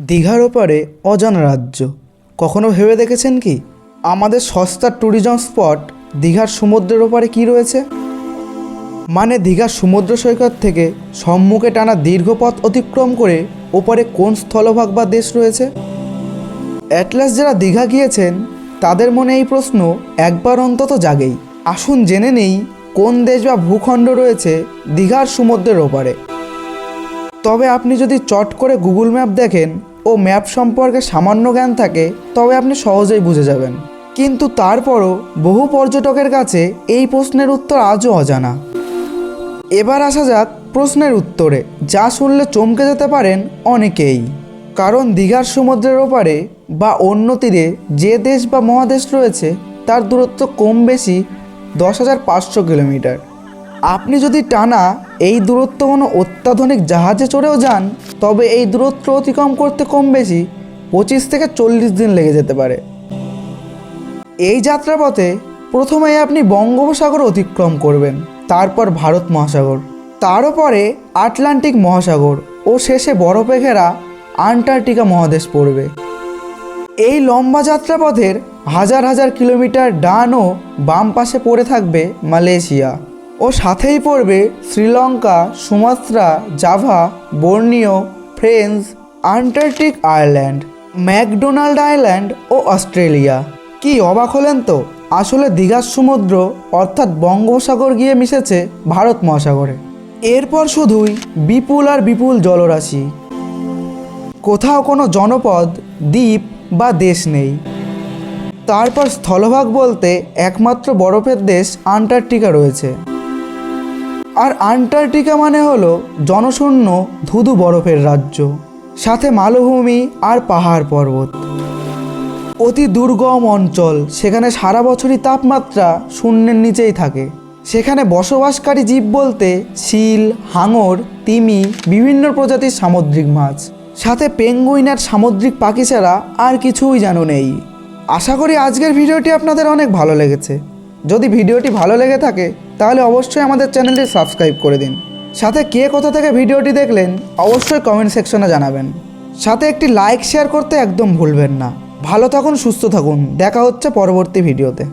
দীঘার ওপারে অজানা রাজ্য। কখনো ভেবে দেখেছেন কি? আমাদের সস্তার ট্যুরিজম স্পট দীঘার সমুদ্রের ওপারে কি রয়েছে? মানে দীঘার সমুদ্র সৈকত থেকে সম্মুখে টানা দীর্ঘ পথ অতিক্রম করে ওপারে কোন স্থলভাগ বা দেশ রয়েছে? অ্যাটলাস যারা দীঘা গিয়েছেন, তাদের মনে এই প্রশ্ন একবার অন্তত জাগেই। আসুন জেনে নেই কোন দেশ বা ভূখণ্ড রয়েছে দীঘার সমুদ্রের ওপারে। তবে আপনি যদি চট করে গুগল ম্যাপ দেখেন ও ম্যাপ সম্পর্কে সামান্য জ্ঞান থাকে, তবে আপনি সহজেই বুঝে যাবেন। কিন্তু তারপরও বহু পর্যটকের কাছে এই প্রশ্নের উত্তর আজও অজানা। এবার আসা যাক প্রশ্নের উত্তরে, যা শুনলে চমকে যেতে পারেন অনেকেই। কারণ দীঘার সমুদ্রের ওপারে বা অন্য তীরে যে দেশ বা মহাদেশ রয়েছে, তার দূরত্ব কম বেশি দশ হাজার পাঁচশো কিলোমিটার। আপনি যদি টানা এই দূরত্ব কোনো অত্যাধুনিক জাহাজে চড়েও যান, তবে এই দূরত্ব অতিক্রম করতে কম বেশি পঁচিশ থেকে চল্লিশ দিন লেগে যেতে পারে। এই যাত্রাপথে প্রথমেই আপনি বঙ্গোপসাগর অতিক্রম করবেন, তারপর ভারত মহাসাগর, তারও পরে আটলান্টিক মহাসাগর ও শেষে বরফে ঘেরা আন্টার্কটিকা মহাদেশ পড়বে। এই লম্বা যাত্রাপথের হাজার হাজার কিলোমিটার ডান ও বাম পাশে পড়ে থাকবে মালয়েশিয়া। ও সাথেই পড়বে Sri Lanka, Sumatra, Java, Borneo, French, Antarctic Ireland, McDonald island ও অস্ট্রেলিয়া। কি অবাক হলেন তো? আসলে দীঘার সমুদ্র, অর্থাৎ বঙ্গোপসাগর গিয়ে মিশেছে ভারত মহাসাগরে। এরপর শুধুই বিপুল আর বিপুল জলরাশি। কোথাও কোনো জনপদ, দ্বীপ বা দেশ নেই। তারপর স্থলভাগ বলতে একমাত্র বরফের দেশ আন্টার্কটিকা রয়েছে। আর আন্টার্কটিকা মানে হলো জনশূন্য ধুধু বরফের রাজ্য, সাথে মালভূমি আর পাহাড় পর্বত। অতি দুর্গম অঞ্চল, সেখানে সারা বছরই তাপমাত্রা শূন্যের নিচেই থাকে। সেখানে বসবাসকারী জীব বলতে শিল, হাঙর, তিমি, বিভিন্ন প্রজাতির সামুদ্রিক মাছ। সাথে পেঙ্গুইন আর সামুদ্রিক পাখি ছাড়া আর কিছুই যেন নেই। আশা করি আজকের ভিডিওটি আপনাদের অনেক ভালো লেগেছে। যদি ভিডিওটি ভালো লেগে থাকে তাহলে অবশ্যই আমাদের চ্যানেলটি সাবস্ক্রাইব করে দিন। সাথে কে কোথা থেকে ভিডিওটি দেখলেন, অবশ্যই কমেন্ট সেকশনে জানাবেন। সাথে একটি লাইক শেয়ার করতে একদম ভুলবেন না। ভালো থাকুন, সুস্থ থাকুন। দেখা হচ্ছে পরবর্তী ভিডিওতে।